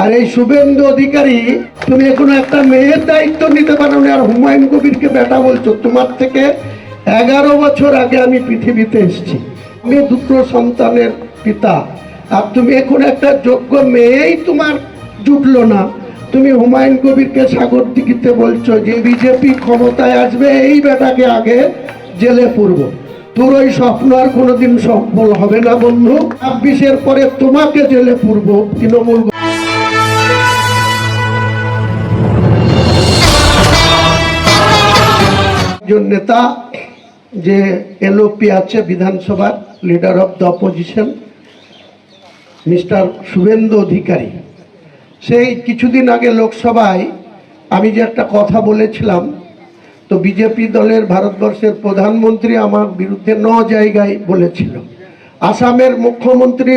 আর এই শুভেন্দু অধিকারী, তুমি এখনও একটা মেয়ের দায়িত্ব নিতে পারো না, আর হুমায়ুন কবিরকে বেটা বলছো। তোমার থেকে এগারো বছর আগে আমি পৃথিবীতে এসেছি। আমি দুটো সন্তানের পিতা। আর তুমি এখন একটা যোগ্য মেয়েই তোমার জুটলো না। তুমি হুমায়ুন কবিরকে সাগর দিঘিতে বলছো যে, বিজেপি ক্ষমতায় আসবে, এই বেটাকে আগে জেলে পড়ব তোর ওই স্বপ্ন আর কোনোদিন সফল হবে না, বন্ধু। ছাব্বিশের পরে তোমাকে জেলে পড়ব তৃণমূল একজন নেতা যে এলওপি আছে বিধানসভার leader of the opposition Mister Suvendu Adhikari. সেই কিছুদিন আগে লোকসভায় আমি যে একটা কথা বলেছিলাম, তো বিজেপি দলের ভারতবর্ষের প্রধানমন্ত্রী আমার বিরুদ্ধে ন জায়গায় বলেছিল। আসামের মুখ্যমন্ত্রী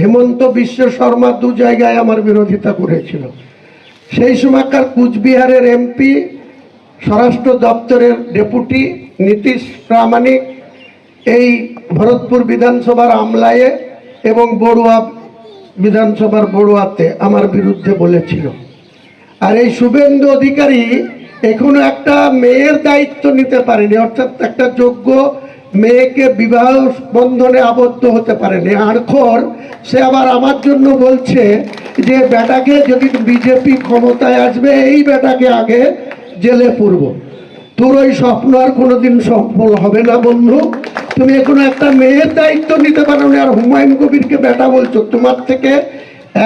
হেমন্ত বিশ্ব শর্মা দু জায়গায় আমার বিরোধিতা করেছিল। সেই সময়কার কুচবিহারের এমপি স্বরাষ্ট্র দপ্তরের ডেপুটি নীতিশ প্রামাণিক এই ভরতপুর বিধানসভার আমলায়ে এবং বড়ুয়া বিধানসভার বড়ুয়াতে আমার বিরুদ্ধে বলেছিল। আর এই শুভেন্দু অধিকারী এখনও একটা মেয়ের দায়িত্ব নিতে পারেনি, অর্থাৎ একটা যোগ্য মেয়েকে বিবাহ বন্ধনে আবদ্ধ হতে পারেনি। আড়খর সে আবার আমার জন্য বলছে যে, বেটাকে যদি বিজেপি ক্ষমতায় আসবে, এই বেটাকে আগে জেলে পড়ব। তোর ওই স্বপ্ন আর কোনোদিন সফল হবে না, বন্ধু। তুমি এখনও একটা মেয়ের দায়িত্ব নিতে পারো না, আর হুমায়ুন কবিরকে বেটা বলছো। তোমার থেকে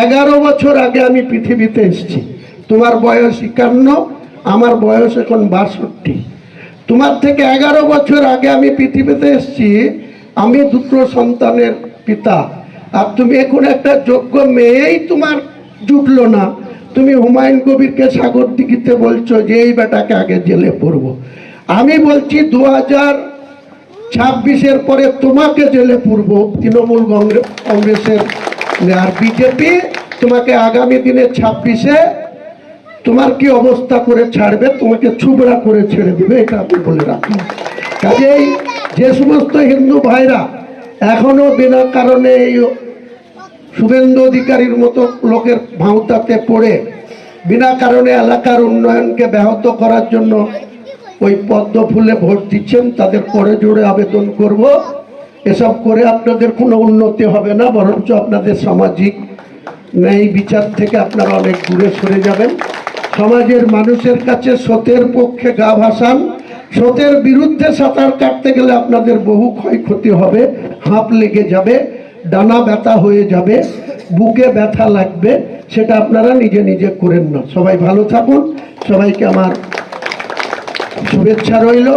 এগারো বছর আগে আমি পৃথিবীতে এসেছি। তোমার বয়স একান্ন, আমার বয়স এখন বাষট্টি। তোমার থেকে এগারো বছর আগে আমি পৃথিবীতে এসেছি, আমি দুটো সন্তানের পিতা। আর তুমি এখন একটা যোগ্য মেয়েই তোমার জুটলো না। তুমি হুমায়ুন কবিরকে সাগর দিঘিতে বলছো যে এই বেটাকে আগে জেলে পড়ব। আমি বলছি দু হাজার ছাব্বিশের পরে তোমাকে জেলে পূর্ব তৃণমূল কংগ্রেসের আর বিজেপি তোমাকে আগামী দিনে ছাব্বিশে তোমার কি অবস্থা করে ছাড়বে, তোমাকে ছুবড়া করে ছেড়ে দেবে, এটা আমি বলে রাখি। কাজেই যে সমস্ত হিন্দু ভাইরা এখনও বিনা কারণে এই শুভেন্দু অধিকারীর মতো লোকের ভাঁওতাতে পড়ে বিনা কারণে এলাকার উন্নয়নকে ব্যাহত করার জন্য ওই পদ্ম ফুলে ভোট দিচ্ছেন, তাদের করে জোরে আবেদন করব। এসব করে আপনাদের কোনো উন্নতি হবে না, বরঞ্চ আপনাদের সামাজিক ন্যায় বিচার থেকে আপনারা অনেক দূরে সরে যাবেন। সমাজের মানুষের কাছে সতের পক্ষে গা ভাসান, সতের বিরুদ্ধে সাঁতার কাটতে গেলে আপনাদের বহু ক্ষয়ক্ষতি হবে, হাঁপ লেগে যাবে। ডানা ব্যথা হয়ে যাবে, বুকে ব্যথা লাগবে, সেটা আপনারা নিজে নিজে করেন না। সবাই ভালো থাকুন, সবাইকে আমার শুভেচ্ছা রইল।